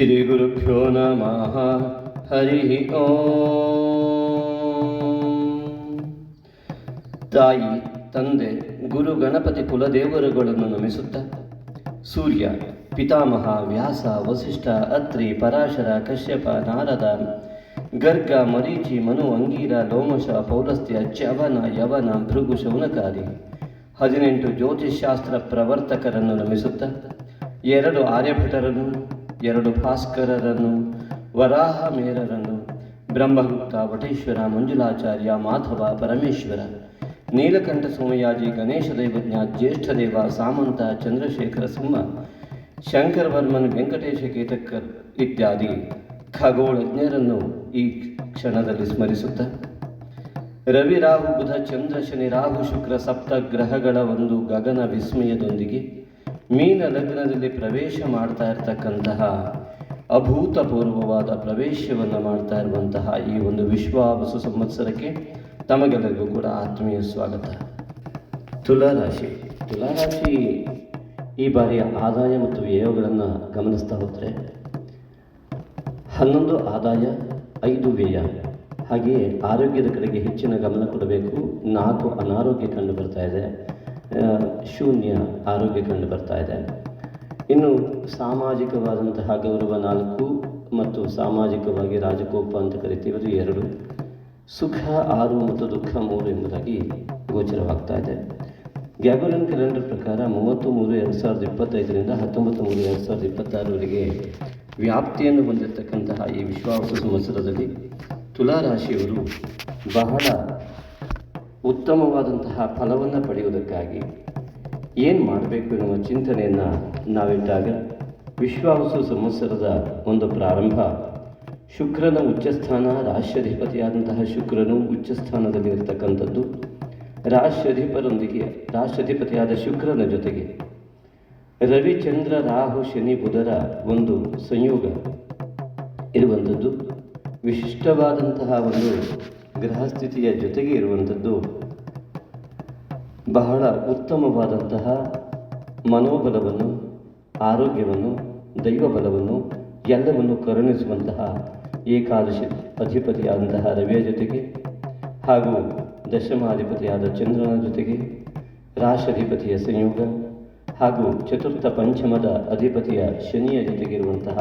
ಶ್ರೀಗುರುಭ್ಯೋ ನಮಃ. ಹರಿ ಓಂ. ತಾಯಿ, ತಂದೆ, ಗುರು ಗಣಪತಿ ಕುಲದೇವರುಗಳನ್ನು ನಮಿಸುತ್ತಾ ಸೂರ್ಯ, ಪಿತಾಮಹ, ವ್ಯಾಸ, ವಸಿಷ್ಠ, ಅತ್ರಿ, ಪರಾಶರ, ಕಶ್ಯಪ, ನಾರದ, ಗರ್ಗ, ಮರೀಚಿ, ಮನು, ಅಂಗೀರ, ಲೋಮಶ, ಪೌಲಸ್ತ್ಯ, ಚ್ಯವನ, ಯವನ, ಭೃಗು ಶೌನಕಾರಿ ಹದಿನೆಂಟು ಜ್ಯೋತಿಷ್ಶಾಸ್ತ್ರ ಪ್ರವರ್ತಕರನ್ನು ನಮಿಸುತ್ತ ಎರಡು ಆರ್ಯಭಟರನ್ನು ಎರಡು ಭಾಸ್ಕರರನ್ನು ವರಾಹ ಮೇರರನ್ನು ಬ್ರಹ್ಮಗುಪ್ತ, ವಟೇಶ್ವರ ಮಂಜುಲಾಚಾರ್ಯ ಮಾಧವ, ಪರಮೇಶ್ವರ, ನೀಲಕಂಠ ಸೋಮಯಾಜಿ, ಗಣೇಶ ದೈವಜ್ಞ, ಜ್ಯೇಷ್ಠ ದೇವ, ಸಾಮಂತ, ಚಂದ್ರಶೇಖರ ಸಿಂಹ, ಶಂಕರವರ್ಮನ್, ವೆಂಕಟೇಶ ಕೇತಕ್ಕರ್ ಇತ್ಯಾದಿ ಖಗೋಳಜ್ಞರನ್ನು ಈ ಕ್ಷಣದಲ್ಲಿ ಸ್ಮರಿಸುತ್ತ. ರವಿ ರಾಹು ಬುಧ ಚಂದ್ರ ಶನಿ ರಾಹು ಶುಕ್ರ ಸಪ್ತ ಗ್ರಹಗಳ ಒಂದು ಗಗನ ವಿಸ್ಮಯದೊಂದಿಗೆ ಮೀನ ಲಗ್ನದಲ್ಲಿ ಪ್ರವೇಶ ಮಾಡ್ತಾ ಇರತಕ್ಕಂತಹ ಅಭೂತಪೂರ್ವವಾದ ಪ್ರವೇಶವನ್ನು ಮಾಡ್ತಾ ಇರುವಂತಹ ಈ ಒಂದು ವಿಶ್ವಾವಸು ಸಂವತ್ಸರಕ್ಕೆ ತಮಗೆಲ್ಲರಿಗೂ ಕೂಡ ಆತ್ಮೀಯ ಸ್ವಾಗತ. ತುಲಾರಾಶಿ. ತುಲಾರಾಶಿ ಈ ಬಾರಿಯ ಆದಾಯ ಮತ್ತು ವ್ಯಯಗಳನ್ನು ಗಮನಿಸ್ತಾ ಹೋದರೆ ಹನ್ನೊಂದು ಆದಾಯ, ಐದು ವ್ಯಯ. ಹಾಗೆಯೇ ಆರೋಗ್ಯದ ಕಡೆಗೆ ಹೆಚ್ಚಿನ ಗಮನ ಕೊಡಬೇಕು. ನಾಲ್ಕು ಅನಾರೋಗ್ಯ ಕಂಡು ಬರ್ತಾ ಇದೆ. ಶೂನ್ಯ ಆರೋಗ್ಯ ಕಂಡು ಬರ್ತಾ ಇದೆ ಇನ್ನು ಸಾಮಾಜಿಕವಾದಂತಹ ಗೌರವ ನಾಲ್ಕು ಮತ್ತು ಸಾಮಾಜಿಕವಾಗಿ ರಾಜಕೋಪ ಅಂತ ಕರಿತೀವಿ ಎರಡು. ಸುಖ, ಆರು ಮತ್ತು ದುಃಖ ಮೂರು ಎಂಬುದಾಗಿ ಗೋಚರವಾಗ್ತಾ ಇದೆ. ಗ್ಯಾಗೋಲಿನ್ ಕ್ಯಾಲೆಂಡರ್ ಪ್ರಕಾರ ಮೂವತ್ತು ಮೂರು ಎರಡು ಸಾವಿರದ ಇಪ್ಪತ್ತೈದರಿಂದ ಹತ್ತೊಂಬತ್ತು ಮೂರು ಎರಡು ಸಾವಿರದ ಇಪ್ಪತ್ತಾರವರೆಗೆ ವ್ಯಾಪ್ತಿಯನ್ನು ಹೊಂದಿರತಕ್ಕಂತಹ ಈ ವಿಶ್ವಾಸ ಸಂವತ್ಸರದಲ್ಲಿ ತುಲಾರಾಶಿಯವರು ಬಹಳ ಉತ್ತಮವಾದಂತಹ ಫಲವನ್ನು ಪಡೆಯುವುದಕ್ಕಾಗಿ ಏನು ಮಾಡಬೇಕು ಎನ್ನುವ ಚಿಂತನೆಯನ್ನು ನಾವಿಟ್ಟಾಗ ವಿಶ್ವಾವಸು ಸಂವತ್ಸರದ ಒಂದು ಪ್ರಾರಂಭ. ಶುಕ್ರನ ಉಚ್ಚಸ್ಥಾನ, ರಾಷ್ಟ್ರಾಧಿಪತಿಯಾದಂತಹ ಶುಕ್ರನು ಉಚ್ಚಸ್ಥಾನದಲ್ಲಿ ಇರತಕ್ಕಂಥದ್ದು, ರಾಷ್ಟ್ರಾಧಿಪರೊಂದಿಗೆ, ರಾಷ್ಟ್ರಾಧಿಪತಿಯಾದ ಶುಕ್ರನ ಜೊತೆಗೆ. ರವಿಚಂದ್ರ, ರಾಹು, ಶನಿ, ಬುಧರ ಒಂದು ಸಂಯೋಗ ಇರುವಂಥದ್ದು. ವಿಶಿಷ್ಟವಾದಂತಹ ಒಂದು ಗ್ರಹಸ್ಥಿತಿಯ ಜೊತೆಗೆ ಇರುವಂಥದ್ದು ಬಹಳ ಉತ್ತಮವಾದಂತಹ ಮನೋಬಲವನ್ನು, ಆರೋಗ್ಯವನ್ನು ದೈವ ಬಲವನ್ನು ಎಲ್ಲವನ್ನು ಕರುಣಿಸುವಂತಹ ಏಕಾದಶಿ ಅಧಿಪತಿಯಾದಂತಹ ರವಿಯ ಜೊತೆಗೆ ಹಾಗೂ ದಶಮಾಧಿಪತಿಯಾದ ಚಂದ್ರನ ಜೊತೆಗೆ ರಾಷ್ಟ್ರಾಧಿಪತಿಯ ಸಂಯೋಗ ಹಾಗೂ ಚತುರ್ಥ ಪಂಚಮದ ಅಧಿಪತಿಯ ಶನಿಯ ಜೊತೆಗಿರುವಂತಹ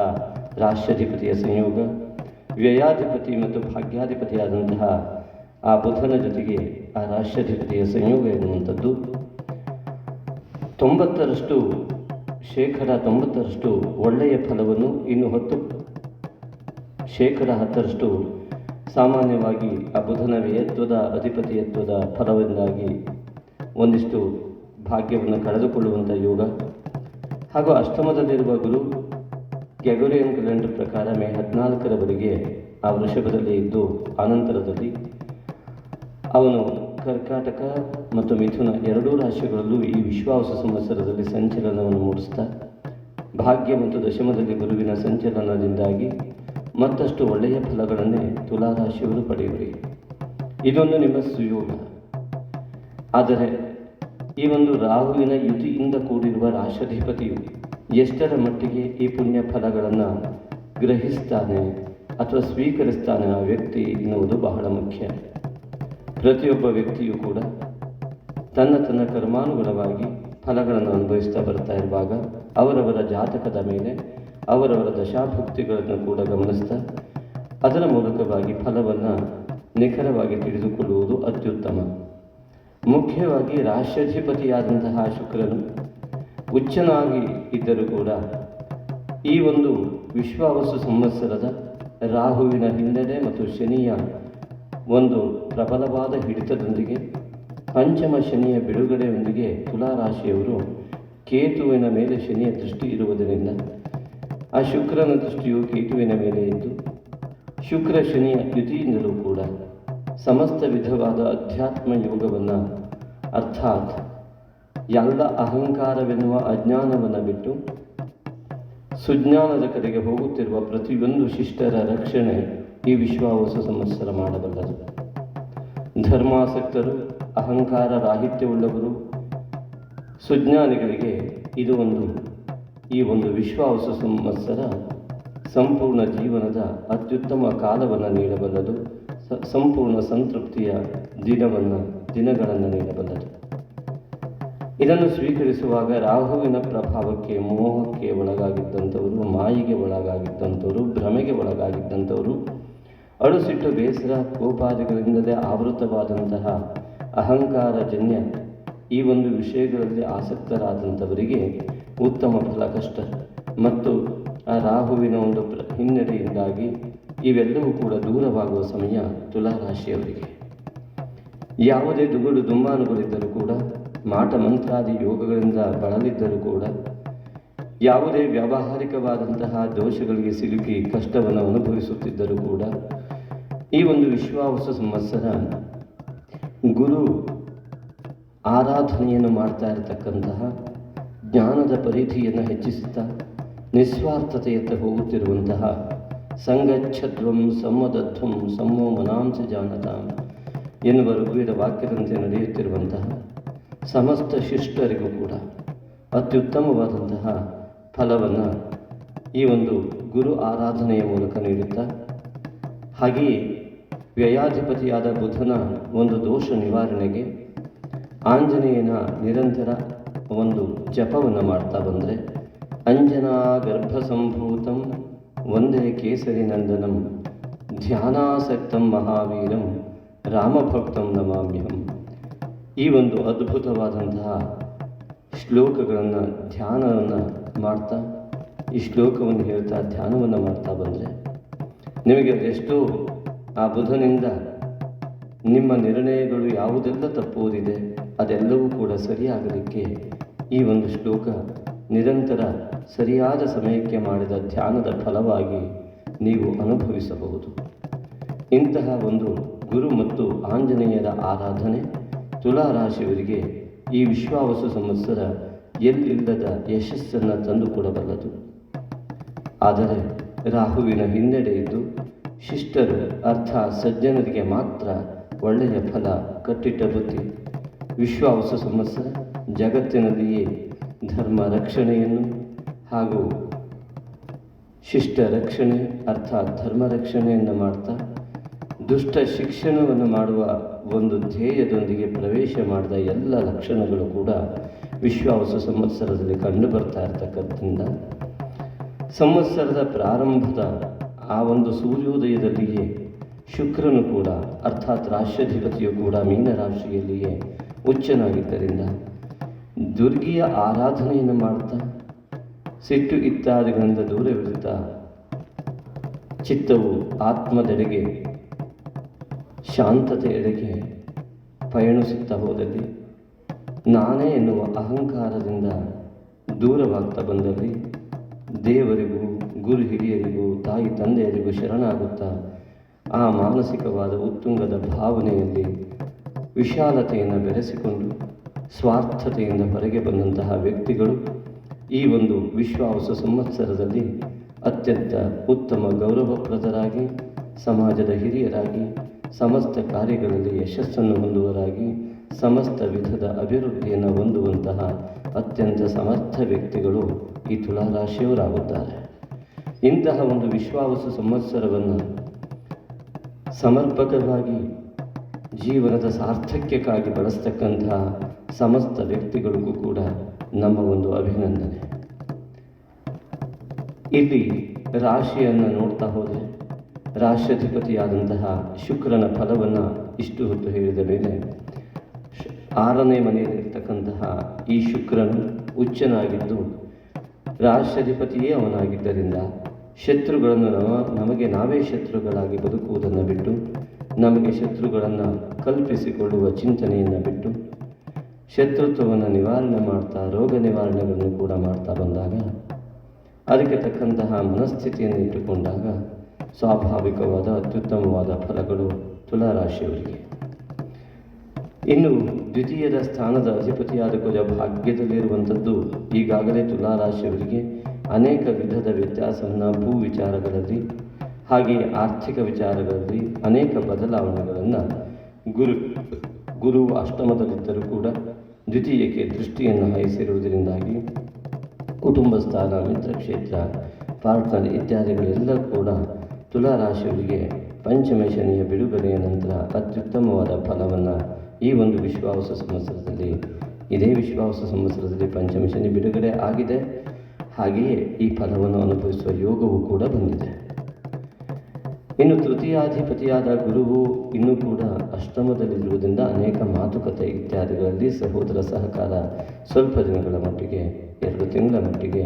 ರಾಷ್ಟ್ರಾಧಿಪತಿಯ ಸಂಯೋಗ. ವ್ಯಯಾಧಿಪತಿ ಮತ್ತು ಭಾಗ್ಯಾಧಿಪತಿಯಾದಂತಹ ಆ ಬುಧನ ಜೊತೆಗೆ ಆ ರಾಷ್ಟ್ರಾಧಿಪತಿಯ ಸಂಯೋಗ ಎನ್ನುವಂಥದ್ದು. ತೊಂಬತ್ತರಷ್ಟು ಶೇಕಡ ತೊಂಬತ್ತರಷ್ಟು ಒಳ್ಳೆಯ ಫಲವನ್ನು ಇನ್ನು ಹತ್ತು ಶೇಕಡ ಹತ್ತರಷ್ಟು ಸಾಮಾನ್ಯವಾಗಿ ಆ ಬುಧನ ವ್ಯಯತ್ವದ, ಅಧಿಪತಿಯತ್ವದ ಫಲದಿಂದಾಗಿ ಒಂದಿಷ್ಟು ಭಾಗ್ಯವನ್ನು ಕಳೆದುಕೊಳ್ಳುವಂಥ ಯೋಗ. ಹಾಗೂ ಅಷ್ಟಮದಲ್ಲಿರುವ ಗುರು ಗ್ಯಾಗೋರಿಯನ್ ಕ್ಯಾಲೆಂಡರ್ ಪ್ರಕಾರ ಮೇ ಹದಿನಾಲ್ಕರವರೆಗೆ ಆ ವೃಷಭದಲ್ಲಿ ಇದ್ದು, ಆನಂತರದಲ್ಲಿ ಅವನು ಕರ್ಕಾಟಕ ಮತ್ತು ಮಿಥುನ ಎರಡೂ ರಾಶಿಗಳಲ್ಲೂ ಈ ವಿಶ್ವಾಸ ಸಂವತ್ಸರದಲ್ಲಿ ಸಂಚಲನವನ್ನು ಮೂಡಿಸ್ತಾ ಭಾಗ್ಯ ಮತ್ತು ದಶಮದಲ್ಲಿ ಗುರುವಿನ ಸಂಚಲನದಿಂದಾಗಿ ಮತ್ತಷ್ಟು ಒಳ್ಳೆಯ ಫಲಗಳನ್ನೇ ತುಲಾರಾಶಿಯವರು ಪಡೆಯುವರಿ. ಇದೊಂದು ನಿಮ್ಮ ಸುಯೋಗ. ಆದರೆ ಈ ಒಂದು ರಾಹುವಿನ ಯುತಿಯಿಂದ ಕೂಡಿರುವ ರಾಷ್ಟ್ರಾಧಿಪತಿಯು ಎಷ್ಟರ ಮಟ್ಟಿಗೆ ಈ ಪುಣ್ಯ ಫಲಗಳನ್ನು ಗ್ರಹಿಸ್ತಾನೆ ಅಥವಾ ಸ್ವೀಕರಿಸ್ತಾನೆ ಆ ವ್ಯಕ್ತಿ ಎನ್ನುವುದು ಬಹಳ ಮುಖ್ಯ. ಪ್ರತಿಯೊಬ್ಬ ವ್ಯಕ್ತಿಯೂ ಕೂಡ ತನ್ನ ತನ್ನ ಕರ್ಮಾನುಗುಣವಾಗಿ ಫಲಗಳನ್ನು ಅನುಭವಿಸ್ತಾ ಬರ್ತಾ ಇರುವಾಗ ಅವರವರ ಜಾತಕದ ಮೇಲೆ ಅವರವರ ದಶಾಭುಕ್ತಿಗಳನ್ನು ಕೂಡ ಗಮನಿಸ್ತಾ ಅದರ ಮೂಲಕವಾಗಿ ಫಲವನ್ನು ನಿಖರವಾಗಿ ತಿಳಿದುಕೊಳ್ಳುವುದು ಅತ್ಯುತ್ತಮ. ಮುಖ್ಯವಾಗಿ ರಾಷ್ಟ್ರಾಧಿಪತಿಯಾದಂತಹ ಶುಕ್ರನು ಉಚ್ಚನಾಗಿ ಇದ್ದರೂ ಕೂಡ ಈ ಒಂದು ವಿಶ್ವಾವಸು ಸಂವತ್ಸರದ ರಾಹುವಿನ ಹಿನ್ನಡೆ ಮತ್ತು ಶನಿಯ ಒಂದು ಪ್ರಬಲವಾದ ಹಿಡಿತದೊಂದಿಗೆ ಪಂಚಮ ಶನಿಯ ಬಿಡುಗಡೆಯೊಂದಿಗೆ ತುಲಾರಾಶಿಯವರು ಕೇತುವಿನ ಮೇಲೆ ಶನಿಯ ದೃಷ್ಟಿ ಇರುವುದರಿಂದ, ಆ ಶುಕ್ರನ ದೃಷ್ಟಿಯು ಕೇತುವಿನ ಮೇಲೆ ಇದ್ದು, ಶುಕ್ರ ಶನಿಯ ಯುತಿಯಿಂದಲೂ ಕೂಡ ಸಮಸ್ತ ವಿಧವಾದ ಅಧ್ಯಾತ್ಮ ಯೋಗವನ್ನು ಅರ್ಥಾತ್ ಎಲ್ಲ ಅಹಂಕಾರವೆನ್ನುವ ಅಜ್ಞಾನವನ್ನು ಬಿಟ್ಟು ಸುಜ್ಞಾನದ ಕಡೆಗೆ ಹೋಗುತ್ತಿರುವ ಪ್ರತಿಯೊಂದು ಶಿಷ್ಟರ ರಕ್ಷಣೆ ಈ ವಿಶ್ವಾವಸ ಸಂವತ್ಸರ ಮಾಡಬಲ್ಲದು. ಧರ್ಮಾಸಕ್ತರು ಅಹಂಕಾರ ರಾಹಿತ್ಯವುಳ್ಳವರು ಸುಜ್ಞಾನಿಗಳಿಗೆ ಇದು ಒಂದು, ಈ ಒಂದು ವಿಶ್ವಾವಸ ಸಂವತ್ಸರ ಸಂಪೂರ್ಣ ಜೀವನದ ಅತ್ಯುತ್ತಮ ಕಾಲವನ್ನು ನೀಡಬಲ್ಲದು. ಸಂಪೂರ್ಣ ಸಂತೃಪ್ತಿಯ ದಿನವನ್ನು, ದಿನಗಳನ್ನು ನೀಡಬಲ್ಲದು. ಇದನ್ನು ಸ್ವೀಕರಿಸುವಾಗ ರಾಹುವಿನ ಪ್ರಭಾವಕ್ಕೆ ಮೋಹಕ್ಕೆ ಒಳಗಾಗಿದ್ದಂಥವರು, ಮಾಯಿಗೆ ಒಳಗಾಗಿದ್ದಂಥವರು, ಭ್ರಮೆಗೆ ಒಳಗಾಗಿದ್ದಂಥವರು, ಅಳುಸಿಟ್ಟು ಬೇಸರ ಕೋಪಾದಿಗಳಿಂದಲೇ ಆವೃತವಾದಂತಹ ಅಹಂಕಾರಜನ್ಯ ಈ ಒಂದು ವಿಷಯಗಳಲ್ಲಿ ಆಸಕ್ತರಾದಂಥವರಿಗೆ ಉತ್ತಮ ಫಲ, ಕಷ್ಟ ಮತ್ತು ಆ ರಾಹುವಿನ ಒಂದು ಹಿನ್ನಡೆಯಿಂದಾಗಿ ಇವೆಲ್ಲವೂ ಕೂಡ ದೂರವಾಗುವ ಸಮಯ ತುಲಾರಾಶಿಯವರಿಗೆ ಯಾವುದೇ ದುಗುಡು ದುಮ್ಮಾನುಗಳಿದ್ದರೂ ಕೂಡ ಮಾಟ ಮಂತ್ರಾದಿ ಯೋಗಗಳಿಂದ ಬಳಲಿದ್ದರೂ ಕೂಡ ಯಾವುದೇ ವ್ಯಾವಹಾರಿಕವಾದಂತಹ ದೋಷಗಳಿಗೆ ಸಿಲುಕಿ ಕಷ್ಟವನ್ನು ಅನುಭವಿಸುತ್ತಿದ್ದರೂ ಕೂಡ ಈ ಒಂದು ವಿಶ್ವಾವಸ ಸಂವತ್ಸರ ಗುರು ಆರಾಧನೆಯನ್ನು ಮಾಡ್ತಾ ಇರತಕ್ಕಂತಹ ಜ್ಞಾನದ ಪರಿಧಿಯನ್ನು ಹೆಚ್ಚಿಸುತ್ತಾ ನಿಸ್ವಾರ್ಥತೆಯತ್ತ ಹೋಗುತ್ತಿರುವಂತಹ ಸಂಗಚ್ಛತ್ವಂ ಸಂವದಧ್ವಂ ಸಮ್ಮೋ ಮನಾಂಸ ಜಾನತಾಂ ಎನ್ನುವ ಋಗ್ವೇದ ವಾಕ್ಯದಂತೆ ನಡೆಯುತ್ತಿರುವಂತಹ ಸಮಸ್ತ ಶಿಷ್ಟರಿಗೂ ಕೂಡ ಅತ್ಯುತ್ತಮವಾದಂತಹ ಫಲವನ್ನು ಈ ಒಂದು ಗುರು ಆರಾಧನೆಯ ಮೂಲಕ ನೀಡುತ್ತಾ, ಹಾಗೆಯೇ ವ್ಯಯಾಧಿಪತಿಯಾದ ಬುಧನ ಒಂದು ದೋಷ ನಿವಾರಣೆಗೆ ಆಂಜನೇಯನ ನಿರಂತರ ಒಂದು ಜಪವನ್ನು ಮಾಡ್ತಾ ಬಂದರೆ, ಅಂಜನಾ ಗರ್ಭಸಂಭೂತಂ ಒಂದೇ ಕೇಸರಿ ನಂದನಂ ಧ್ಯಾನಾಸಕ್ತಂ ಮಹಾವೀರಂ ರಾಮಭಕ್ತಂ ನಮಾಮ್ಯಹಂ. ಈ ಒಂದು ಅದ್ಭುತವಾದಂತಹ ಶ್ಲೋಕಗಳನ್ನು ಧ್ಯಾನವನ್ನು ಮಾಡ್ತಾ, ಈ ಶ್ಲೋಕವನ್ನು ಹೇಳ್ತಾ, ಧ್ಯಾನವನ್ನು ಮಾಡ್ತಾ ಬಂದರೆ ನಿಮಗೆ ಎಷ್ಟೋ ಆ ಬುಧನಿಂದ ನಿಮ್ಮ ನಿರ್ಣಯಗಳು ಯಾವುದೆಲ್ಲ ತಪ್ಪುವುದಿದೆ ಅದೆಲ್ಲವೂ ಕೂಡ ಸರಿಯಾಗಲಿಕ್ಕೆ ಈ ಒಂದು ಶ್ಲೋಕ ನಿರಂತರ ಸರಿಯಾದ ಸಮಯಕ್ಕೆ ಮಾಡಿದ ಧ್ಯಾನದ ಫಲವಾಗಿ ನೀವು ಅನುಭವಿಸಬಹುದು. ಇಂತಹ ಒಂದು ಗುರು ಮತ್ತು ಆಂಜನೇಯರ ಆರಾಧನೆ ತುಲಾ ರಾಶಿಯವರಿಗೆ ಈ ವಿಶ್ವಾವಸು ಸಂವತ್ಸರ ಎಲ್ಲಿಲ್ಲದ ಯಶಸ್ಸನ್ನು ತಂದುಕೊಡಬಲ್ಲದು ಆದರೆ ರಾಹುವಿನ ಹಿನ್ನಡೆ ಇದ್ದು ಶಿಷ್ಟರು ಅರ್ಥ ಸಜ್ಜನರಿಗೆ ಮಾತ್ರ ಒಳ್ಳೆಯ ಫಲ ಕಟ್ಟಿಟ್ಟ ಬುದ್ಧಿ. ವಿಶ್ವಾವಸ ಸಂವತ್ಸರ ಜಗತ್ತಿನಲ್ಲಿಯೇ ಧರ್ಮ ರಕ್ಷಣೆಯನ್ನು ಹಾಗೂ ಶಿಷ್ಟ ರಕ್ಷಣೆ ಅರ್ಥಾತ್ ಧರ್ಮ ರಕ್ಷಣೆಯನ್ನು ಮಾಡ್ತಾ ದುಷ್ಟ ಶಿಕ್ಷಣವನ್ನು ಮಾಡುವ ಒಂದು ಧ್ಯೇಯದೊಂದಿಗೆ ಪ್ರವೇಶ ಮಾಡಿದ ಎಲ್ಲ ಲಕ್ಷಣಗಳು ಕೂಡ ವಿಶ್ವಾವಸ ಸಂವತ್ಸರದಲ್ಲಿ ಕಂಡು ಬರ್ತಾ ಇರತಕ್ಕಂಥ ಸಂವತ್ಸರದ ಪ್ರಾರಂಭದ ಆ ಒಂದು ಸೂರ್ಯೋದಯದಲ್ಲಿಯೇ ಶುಕ್ರನು ಕೂಡ, ಅರ್ಥಾತ್ ರಾಷ್ಟ್ರಾಧಿಪತಿಯು ಕೂಡ ಮೀನರಾಶಿಯಲ್ಲಿಯೇ ಉಚ್ಚನಾಗಿದ್ದರಿಂದ ದುರ್ಗಿಯ ಆರಾಧನೆಯನ್ನು ಮಾಡ್ತಾ, ಸಿಟ್ಟು ಇತ್ಯಾದಿಗಳಿಂದ ದೂರವಿರುತ್ತಾ, ಚಿತ್ತವು ಆತ್ಮದೆಡೆಗೆ ಶಾಂತತೆಯೆಡೆಗೆ ಪಯಣಿಸುತ್ತಾ ಹೋದಲ್ಲಿ ನಾನೇ ಎನ್ನುವ ಅಹಂಕಾರದಿಂದ ದೂರವಾಗ್ತಾ ಬಂದಲ್ಲಿ ದೇವರಿಗೂ, ಗುರು ಹಿರಿಯರಿಗೂ, ತಾಯಿ ತಂದೆಯರಿಗೂ ಶರಣಾಗುತ್ತಾ ಆ ಮಾನಸಿಕವಾದ ಉತ್ತುಂಗದ ಭಾವನೆಯಲ್ಲಿ ವಿಶಾಲತೆಯನ್ನು ಬೆರೆಸಿಕೊಂಡು ಸ್ವಾರ್ಥತೆಯಿಂದ ಹೊರಗೆ ಬಂದಂತಹ ವ್ಯಕ್ತಿಗಳು ಈ ಒಂದು ವಿಶ್ವಾಸ ಸಂವತ್ಸರದಲ್ಲಿ ಅತ್ಯಂತ ಉತ್ತಮ ಗೌರವಪ್ರದರಾಗಿ, ಸಮಾಜದ ಹಿರಿಯರಾಗಿ ಸಮಸ್ತ ಕಾರ್ಯಗಳಲ್ಲಿ ಯಶಸ್ಸನ್ನು ಹೊಂದುವರಾಗಿ ಸಮಸ್ತ ವಿಧದ ಅಭಿವೃದ್ಧಿಯನ್ನು ಹೊಂದುವಂತಹ ಅತ್ಯಂತ ಸಮರ್ಥ ವ್ಯಕ್ತಿಗಳು ಈ ತುಲಾರಾಶಿಯವರಾಗುತ್ತಾರೆ. ಇಂತಹ ಒಂದು ವಿಶ್ವಾವಸ ಸಂವತ್ಸರವನ್ನು ಸಮರ್ಪಕವಾಗಿ ಜೀವನದ ಸಾರ್ಥಕ್ಯಕ್ಕಾಗಿ ಬಳಸ್ತಕ್ಕಂತಹ ಸಮಸ್ತ ವ್ಯಕ್ತಿಗಳಿಗೂ ಕೂಡ ನಮ್ಮ ಒಂದು ಅಭಿನಂದನೆ. ಇಲ್ಲಿ ರಾಶಿಯನ್ನು ನೋಡ್ತಾ ಹೋದರೆ ರಾಷ್ಟ್ರಾಧಿಪತಿಯಾದಂತಹ ಶುಕ್ರನ ಫಲವನ್ನು ಇಷ್ಟು ಹೊತ್ತು ಹೇಳಿದ ಮೇಲೆ ಆರನೇ ಮನೆಯಲ್ಲಿರ್ತಕ್ಕಂತಹ ಈ ಶುಕ್ರನು ಉಚ್ಚನಾಗಿದ್ದು ರಾಷ್ಟ್ರಾಧಿಪತಿಯೇ ಅವನಾಗಿದ್ದರಿಂದ ಶತ್ರುಗಳನ್ನು ನಮ ನಮಗೆ ನಾವೇ ಶತ್ರುಗಳಾಗಿ ಬದುಕುವುದನ್ನು ಬಿಟ್ಟು ನಮಗೆ ಶತ್ರುಗಳನ್ನು ಕಲ್ಪಿಸಿಕೊಳ್ಳುವ ಚಿಂತನೆಯನ್ನು ಬಿಟ್ಟು ಶತ್ರುತ್ವವನ್ನು ನಿವಾರಣೆ ಮಾಡ್ತಾ ರೋಗ ನಿವಾರಣೆಗಳನ್ನು ಕೂಡ ಮಾಡ್ತಾ ಬಂದಾಗ ಅದಕ್ಕೆ ತಕ್ಕಂತಹ ಮನಸ್ಥಿತಿಯನ್ನು ಇಟ್ಟುಕೊಂಡಾಗ ಸ್ವಾಭಾವಿಕವಾದ, ಅತ್ಯುತ್ತಮವಾದ ಫಲಗಳು ತುಲಾರಾಶಿಯವರಿಗೆ. ಇನ್ನು ದ್ವಿತೀಯದ ಸ್ಥಾನದ ಅಧಿಪತಿಯಾದ ಕುಜ ಭಾಗ್ಯದಲ್ಲಿರುವಂಥದ್ದು ಈಗಾಗಲೇ ತುಲಾರಾಶಿಯವರಿಗೆ ಅನೇಕ ವಿಧದ ವ್ಯತ್ಯಾಸವನ್ನು ಭೂ ವಿಚಾರಗಳಲ್ಲಿ ಹಾಗೆ ಆರ್ಥಿಕ ವಿಚಾರಗಳಲ್ಲಿ ಅನೇಕ ಬದಲಾವಣೆಗಳನ್ನು ಗುರು ಗುರು ಅಷ್ಟಮದಲ್ಲಿದ್ದರೂ ಕೂಡ ದ್ವಿತೀಯಕ್ಕೆ ದೃಷ್ಟಿಯನ್ನು ವಹಿಸಿರುವುದರಿಂದಾಗಿ ಕುಟುಂಬ ಸ್ಥಾನ ಮಿತ್ರಕ್ಷೇತ್ರ, ಪಾರ್ಟ್ನರ್ ಇತ್ಯಾದಿಗಳೆಲ್ಲ ಕೂಡ ತುಲಾ ರಾಶಿಯವರಿಗೆ ಪಂಚಮ ಶನಿಯ ಬಿಡುಗಡೆಯ ನಂತರ ಅತ್ಯುತ್ತಮವಾದ ಫಲವನ್ನು ಈ ಒಂದು ವಿಶ್ವಾಸ ಸಂವತ್ಸರದಲ್ಲಿ, ಇದೇ ವಿಶ್ವಾಸ ಸಂವತ್ಸರದಲ್ಲಿ ಪಂಚಮ ಶನಿ ಬಿಡುಗಡೆ ಆಗಿದೆ. ಹಾಗೆಯೇ ಈ ಫಲವನ್ನು ಅನುಭವಿಸುವ ಯೋಗವು ಕೂಡ ಬಂದಿದೆ. ಇನ್ನು ತೃತೀಯಾಧಿಪತಿಯಾದ ಗುರುವು ಇನ್ನೂ ಕೂಡ ಅಷ್ಟಮದಲ್ಲಿರುವುದರಿಂದ ಅನೇಕ ಮಾತುಕತೆ ಇತ್ಯಾದಿಗಳಲ್ಲಿ ಸಹೋದರ ಸಹಕಾರ ಸ್ವಲ್ಪ ದಿನಗಳ ಮಟ್ಟಿಗೆ, ಎರಡು ತಿಂಗಳ ಮಟ್ಟಿಗೆ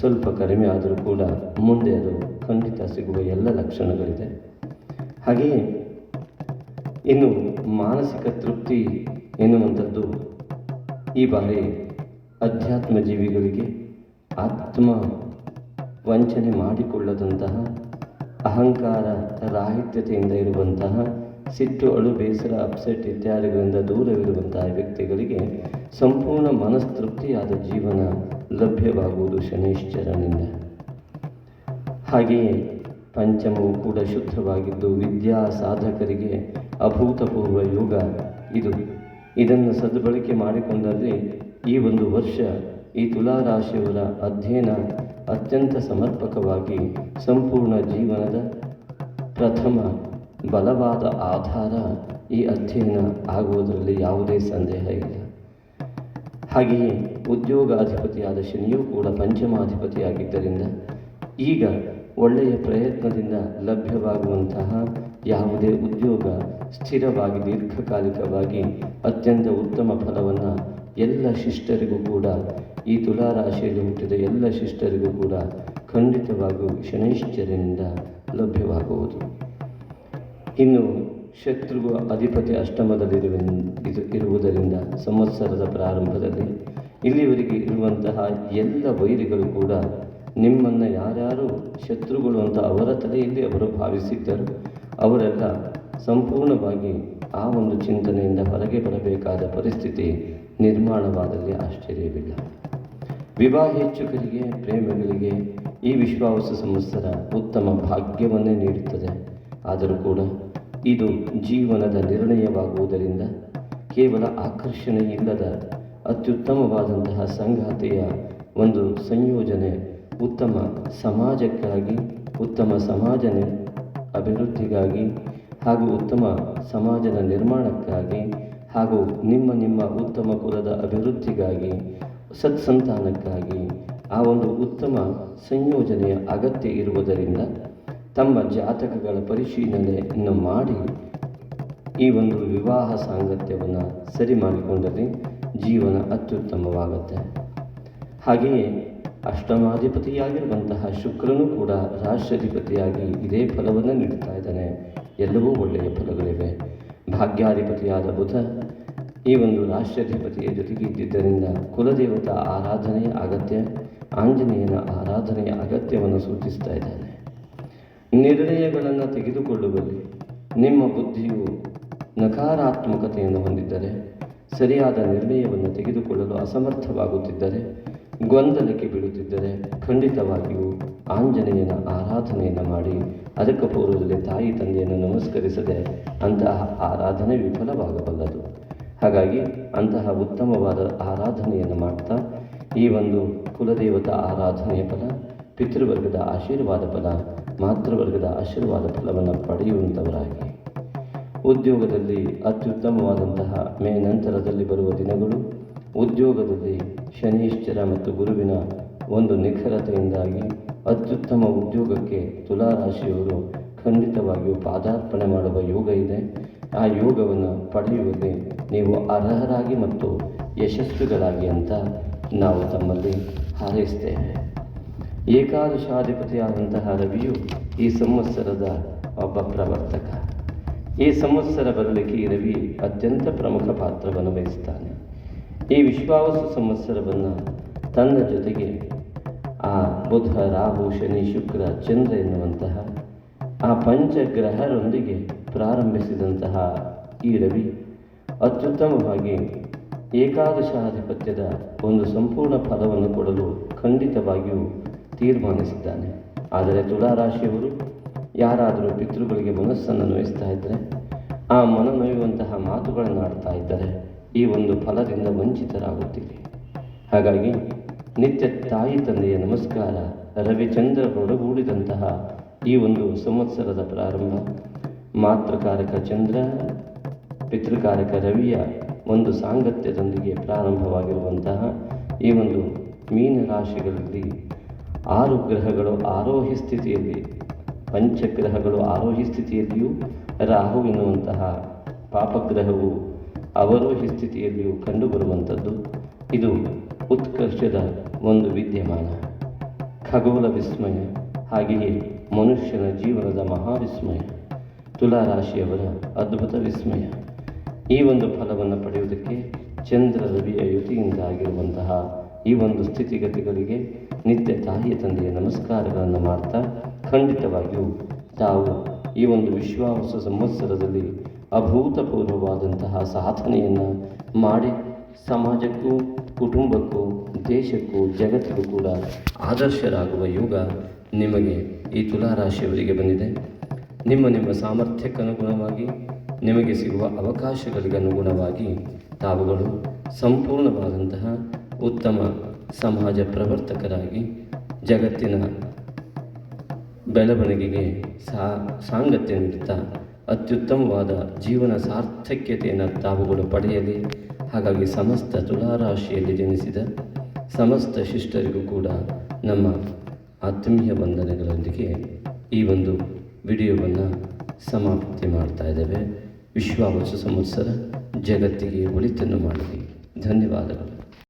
ಸ್ವಲ್ಪ ಕಡಿಮೆ ಆದರೂ ಕೂಡ ಮುಂದೆ ಅದು ಖಂಡಿತ ಸಿಗುವ ಎಲ್ಲ ಲಕ್ಷಣಗಳಿದೆ. ಹಾಗೆಯೇ ಇನ್ನು ಮಾನಸಿಕ ತೃಪ್ತಿ ಎನ್ನುವಂಥದ್ದು ಈ ಬಾರಿ ಅಧ್ಯಾತ್ಮ ಜೀವಿಗಳಿಗೆ ಆತ್ಮ ವಂಚನೆ ಮಾಡಿಕೊಳ್ಳದಂತಹ ಅಹಂಕಾರ ರಾಹಿತ್ಯತೆಯಿಂದ ಇರುವಂತಹ ಸಿಟ್ಟು, ಅಳು, ಬೇಸರ, ಅಪ್ಸೆಟ್ ಇತ್ಯಾದಿಗಳಿಂದ ದೂರವಿರುವಂತಹ ವ್ಯಕ್ತಿಗಳಿಗೆ ಸಂಪೂರ್ಣ ಮನಸ್ತೃಪ್ತಿಯಾದ ಜೀವನ ಲಭ್ಯವಾಗುವುದು ಶನೈಶ್ಚರನಿಂದ. ಹಾಗೆಯೇ ಪಂಚಮವು ಕೂಡ ಶುದ್ಧವಾಗಿದ್ದು ವಿದ್ಯಾ ಸಾಧಕರಿಗೆ ಅಭೂತಪೂರ್ವ ಯೋಗ ಇದು. ಇದನ್ನು ಸದ್ಬಳಕೆ ಮಾಡಿಕೊಂಡಲ್ಲಿ ಈ ಒಂದು ವರ್ಷ ಈ ತುಲಾ ರಾಶಿಯವರ ಅಧ್ಯಯನ ಅತ್ಯಂತ ಸಮರ್ಪಕವಾಗಿ ಸಂಪೂರ್ಣ ಜೀವನದ ಪ್ರಥಮ ಬಲವಾದ ಆಧಾರ ಈ ಅಧ್ಯಯನ ಆಗುವುದರಲ್ಲಿ ಯಾವುದೇ ಸಂದೇಹ ಇಲ್ಲ. ಹಾಗೆಯೇ ಉದ್ಯೋಗಾಧಿಪತಿಯಾದ ಶನಿಯೂ ಕೂಡ ಪಂಚಮಾಧಿಪತಿಯಾಗಿದ್ದರಿಂದ ಈಗ ಒಳ್ಳೆಯ ಪ್ರಯತ್ನದಿಂದ ಲಭ್ಯವಾಗುವಂತಹ ಯಾವುದೇ ಉದ್ಯೋಗ ಸ್ಥಿರವಾಗಿ ದೀರ್ಘಕಾಲಿಕವಾಗಿ ಅತ್ಯಂತ ಉತ್ತಮ ಫಲವನ್ನು ಎಲ್ಲ ಶಿಷ್ಟರಿಗೂ ಕೂಡ ಈ ತುಲಾರಾಶಿಯಲ್ಲಿ ಹುಟ್ಟಿದ ಎಲ್ಲ ಶಿಷ್ಟರಿಗೂ ಕೂಡ ಖಂಡಿತವಾಗಿಯೂ ಶನೈಶ್ಚರ್ಯನಿಂದ ಲಭ್ಯವಾಗುವುದು. ಇನ್ನು ಶತ್ರುವು ಅಧಿಪತಿ ಅಷ್ಟಮದಲ್ಲಿರುವ ಇದು ಇರುವುದರಿಂದ ಸಂವತ್ಸರದ ಪ್ರಾರಂಭದಲ್ಲಿ ಇಲ್ಲಿವರೆಗೆ ಇರುವಂತಹ ಎಲ್ಲ ವೈರಿಗಳು ಕೂಡ ನಿಮ್ಮನ್ನು ಯಾರ್ಯಾರು ಶತ್ರುಗಳು ಅಂತ ಅವರ ತಲೆಯಲ್ಲಿ ಅವರು ಭಾವಿಸಿದ್ದರು, ಅವರೆಲ್ಲ ಸಂಪೂರ್ಣವಾಗಿ ಆ ಒಂದು ಚಿಂತನೆಯಿಂದ ಹೊರಗೆ ಬರಬೇಕಾದ ಪರಿಸ್ಥಿತಿ ನಿರ್ಮಾಣವಾದಲ್ಲಿ ಆಶ್ಚರ್ಯವಿಲ್ಲ. ವಿವಾಹೇಚ್ಛುಕರಿಗೆ ಪ್ರೇಮಿಗಳಿಗೆ ಈ ವಿಶ್ವಾಸ ಸಂವತ್ಸರ ಉತ್ತಮ ಭಾಗ್ಯವನ್ನೇ ನೀಡುತ್ತದೆ. ಆದರೂ ಕೂಡ ಇದು ಜೀವನದ ನಿರ್ಣಯವಾಗುವುದರಿಂದ ಕೇವಲ ಆಕರ್ಷಣೆ ಇಲ್ಲದ ಅತ್ಯುತ್ತಮವಾದಂತಹ ಸಂಗಾತಿಯ ಒಂದು ಸಂಯೋಜನೆ ಉತ್ತಮ ಸಮಾಜಕ್ಕಾಗಿ, ಉತ್ತಮ ಸಮಾಜನೆ ಅಭಿವೃದ್ಧಿಗಾಗಿ ಹಾಗೂ ಉತ್ತಮ ಸಮಾಜದ ನಿರ್ಮಾಣಕ್ಕಾಗಿ ಹಾಗೂ ನಿಮ್ಮ ನಿಮ್ಮ ಉತ್ತಮ ಕುಲದ ಅಭಿವೃದ್ಧಿಗಾಗಿ, ಸತ್ಸಂತಾನಕ್ಕಾಗಿ ಆ ಒಂದು ಉತ್ತಮ ಸಂಯೋಜನೆಯ ಅಗತ್ಯ ಇರುವುದರಿಂದ ತಮ್ಮ ಜಾತಕಗಳ ಪರಿಶೀಲನೆಯನ್ನು ಮಾಡಿ ಈ ಒಂದು ವಿವಾಹ ಸಾಂಗತ್ಯವನ್ನು ಸರಿ ಮಾಡಿಕೊಂಡರೆ ಜೀವನ ಅತ್ಯುತ್ತಮವಾಗುತ್ತೆ. ಹಾಗೆಯೇ ಅಷ್ಟಮಾಧಿಪತಿಯಾಗಿರುವಂತಹ ಶುಕ್ರನು ಕೂಡ ರಾಷ್ಟ್ರಾಧಿಪತಿಯಾಗಿ ಇದೇ ಫಲವನ್ನು ನೀಡುತ್ತಾ ಇದ್ದಾನೆ. ಎಲ್ಲವೂ ಒಳ್ಳೆಯ ಫಲಗಳಿವೆ. ಭಾಗ್ಯಾಧಿಪತಿಯಾದ ಬುಧ ಈ ಒಂದು ರಾಷ್ಟ್ರಾಧಿಪತಿಯ ಜೊತೆಗೆ ಇದ್ದಿದ್ದರಿಂದ ಕುಲದೇವತಾ ಆರಾಧನೆಯ ಅಗತ್ಯ, ಆಂಜನೇಯನ ಆರಾಧನೆಯ ಅಗತ್ಯವನ್ನು ಸೂಚಿಸ್ತಾ ಇದ್ದಾನೆ. ನಿರ್ಣಯಗಳನ್ನು ತೆಗೆದುಕೊಳ್ಳುವಲ್ಲಿ ನಿಮ್ಮ ಬುದ್ಧಿಯು ನಕಾರಾತ್ಮಕತೆಯನ್ನು ಹೊಂದಿದ್ದರೆ ಸರಿಯಾದ ನಿರ್ಣಯವನ್ನು ತೆಗೆದುಕೊಳ್ಳಲು ಅಸಮರ್ಥವಾಗುತ್ತಿದ್ದರೆ, ಗೊಂದಲಕ್ಕೆ ಬೀಳುತ್ತಿದ್ದರೆ ಖಂಡಿತವಾಗಿಯೂ ಆಂಜನೇಯನ ಆರಾಧನೆಯನ್ನು ಮಾಡಿ, ಅದಕ್ಕೆ ಪೂರ್ವದಲ್ಲಿ ತಾಯಿ ತಂದೆಯನ್ನು ನಮಸ್ಕರಿಸದೆ ಅಂತಹ ಆರಾಧನೆ ವಿಫಲವಾಗಬಲ್ಲದು. ಹಾಗಾಗಿ ಅಂತಹ ಉತ್ತಮವಾದ ಆರಾಧನೆಯನ್ನು ಮಾಡ್ತಾ, ಈ ಒಂದು ಕುಲದೇವತಾ ಆರಾಧನೆಯ ಫಲ, ಪಿತೃವರ್ಗದ ಆಶೀರ್ವಾದ ಫಲ, ಮಾತೃವರ್ಗದ ಆಶೀರ್ವಾದ ಫಲವನ್ನು ಪಡೆಯುವಂಥವರಾಗಿ. ಉದ್ಯೋಗದಲ್ಲಿ ಅತ್ಯುತ್ತಮವಾದಂತಹ ಮೇ ನಂತರದಲ್ಲಿ ಬರುವ ದಿನಗಳು ಉದ್ಯೋಗದಲ್ಲಿ ಶನಿಶ್ಚರ ಮತ್ತು ಗುರುವಿನ ಒಂದು ನಿಖರತೆಯಿಂದಾಗಿ ಅತ್ಯುತ್ತಮ ಉದ್ಯೋಗಕ್ಕೆ ತುಲಾರಾಶಿಯವರು ಖಂಡಿತವಾಗಿಯೂ ಪಾದಾರ್ಪಣೆ ಮಾಡುವ ಯೋಗ ಇದೆ. ಆ ಯೋಗವನ್ನು ಪಡೆಯುವಲ್ಲಿ ನೀವು ಅರ್ಹರಾಗಿ ಮತ್ತು ಯಶಸ್ವಿಗಳಾಗಿ ಅಂತ ನಾವು ತಮ್ಮಲ್ಲಿ ಹಾರೈಸ್ತೇವೆ. ಏಕಾದಶಾಧಿಪತಿಯಾದಂತಹ ರವಿಯು ಈ ಸಂವತ್ಸರದ ಒಬ್ಬ ಪ್ರವರ್ತಕ. ಈ ಸಂವತ್ಸರ ಬರಲಿಕ್ಕೆ ಈ ರವಿ ಅತ್ಯಂತ ಪ್ರಮುಖ ಪಾತ್ರವನ್ನು ವಹಿಸ್ತಾನೆ. ಈ ವಿಶ್ವಾವಸು ಸಂವತ್ಸರವನ್ನು ತನ್ನ ಜೊತೆಗೆ ಆ ಬುಧ, ರಾಹು, ಶನಿ, ಶುಕ್ರ, ಚಂದ್ರ ಎನ್ನುವಂತಹ ಆ ಪಂಚಗ್ರಹರೊಂದಿಗೆ ಪ್ರಾರಂಭಿಸಿದಂತಹ ಈ ರವಿ ಅತ್ಯುತ್ತಮವಾಗಿ ಏಕಾದಶಾಧಿಪತ್ಯದ ಒಂದು ಸಂಪೂರ್ಣ ಫಲವನ್ನು ಕೊಡಲು ಖಂಡಿತವಾಗಿಯೂ ತೀರ್ಮಾನಿಸಿದ್ದಾನೆ. ಆದರೆ ತುಲಾರಾಶಿಯವರು ಯಾರಾದರೂ ಪಿತೃಗಳಿಗೆ ಮನಸ್ಸನ್ನು ನೋಯಿಸ್ತಾ ಇದ್ದರೆ, ಆ ಮನ ನೋಯುವಂತಹ ಮಾತುಗಳನ್ನು ಆಡ್ತಾ ಇದ್ದರೆ, ಈ ಒಂದು ಫಲದಿಂದ ವಂಚಿತರಾಗುತ್ತೀರಿ. ಹಾಗಾಗಿ ನಿತ್ಯ ತಾಯಿ ತಂದೆಯ ನಮಸ್ಕಾರ, ರವಿಚಂದ್ರ ಒಡಗೂಡಿದಂತಹ ಈ ಒಂದು ಸಂವತ್ಸರದ ಪ್ರಾರಂಭ, ಮಾತೃಕಾರಕ ಚಂದ್ರ, ಪಿತೃಕಾರಕ ರವಿಯ ಒಂದು ಸಾಂಗತ್ಯದೊಂದಿಗೆ ಪ್ರಾರಂಭವಾಗಿರುವಂತಹ ಈ ಒಂದು ಮೀನ ರಾಶಿಗಳಲ್ಲಿ ಆರು ಗ್ರಹಗಳು ಆರೋಹಿ ಸ್ಥಿತಿಯಲ್ಲಿ ಪಂಚಗ್ರಹಗಳು ಆರೋಹಿ ಸ್ಥಿತಿಯಲ್ಲಿಯೂ ರಾಹು ಎನ್ನುವಂತಹ ಪಾಪಗ್ರಹವು ಅವರೋಹಿ ಸ್ಥಿತಿಯಲ್ಲಿಯೂ ಕಂಡುಬರುವಂಥದ್ದು. ಇದು ಉತ್ಕರ್ಷದ ಒಂದು ವಿದ್ಯಮಾನ. ಖಗೋಳ ವಿಸ್ಮಯ, ಹಾಗೆಯೇ ಮನುಷ್ಯನ ಜೀವನದ ಮಹಾವಿಸ್ಮಯ ತುಲಾ ರಾಶಿಯವರ ಅದ್ಭುತ ವಿಸ್ಮಯ. ಈ ಒಂದು ಫಲವನ್ನು ಪಡೆಯುವುದಕ್ಕೆ ಚಂದ್ರ ರವಿಯ ಯುತಿಯಿಂದ ಆಗಿರುವಂತಹ ಈ ಒಂದು ಸ್ಥಿತಿಗತಿಗಳಿಗೆ ನಿತ್ಯ ತಾಯಿಯ ತಂದೆಯ ನಮಸ್ಕಾರಗಳನ್ನು ಮಾಡ್ತಾ ಖಂಡಿತವಾಗಿಯೂ ತಾವು ಈ ಒಂದು ವಿಶ್ವಾಸ ಸಂವತ್ಸರದಲ್ಲಿ ಅಭೂತಪೂರ್ವವಾದಂತಹ ಸಾಧನೆಯನ್ನು ಮಾಡಿ ಸಮಾಜಕ್ಕೂ, ಕುಟುಂಬಕ್ಕೂ, ದೇಶಕ್ಕೂ, ಜಗತ್ತಿಗೂ ಕೂಡ ಆದರ್ಶರಾಗುವ ಯೋಗ ನಿಮಗೆ ಈ ತುಲಾರಾಶಿಯವರಿಗೆ ಬಂದಿದೆ. ನಿಮ್ಮ ನಿಮ್ಮ ಸಾಮರ್ಥ್ಯಕ್ಕನುಗುಣವಾಗಿ ನಿಮಗೆ ಸಿಗುವ ಅವಕಾಶಗಳಿಗೆ ಅನುಗುಣವಾಗಿ ತಾವುಗಳು ಸಂಪೂರ್ಣವಾದಂತಹ ಉತ್ತಮ ಸಮಾಜ ಪ್ರವರ್ತಕರಾಗಿ ಜಗತ್ತಿನ ಬೆಳವಣಿಗೆಗೆ ಸಾಂಗತ್ಯ ನೀಡುತ್ತಾ ಅತ್ಯುತ್ತಮವಾದ ಜೀವನ ಸಾರ್ಥಕ್ಯತೆಯನ್ನು ತಾವುಗಳು ಪಡೆಯಲಿ. ಹಾಗಾಗಿ ಸಮಸ್ತ ತುಲಾರಾಶಿಯಲ್ಲಿ ಜನಿಸಿದ ಸಮಸ್ತ ಶಿಷ್ಟರಿಗೂ ಕೂಡ ನಮ್ಮ ಆತ್ಮೀಯ ವಂದನೆಗಳೊಂದಿಗೆ ಈ ಒಂದು ವಿಡಿಯೋವನ್ನು ಸಮಾಪ್ತಿ ಮಾಡ್ತಾ ಇದ್ದೇವೆ. ವಿಶ್ವಾವಸು ಸಂವತ್ಸರ ಜಗತ್ತಿಗೆ ಒಳಿತನ್ನು ಮಾಡಲಿ ಧನ್ಯವಾದಗಳು.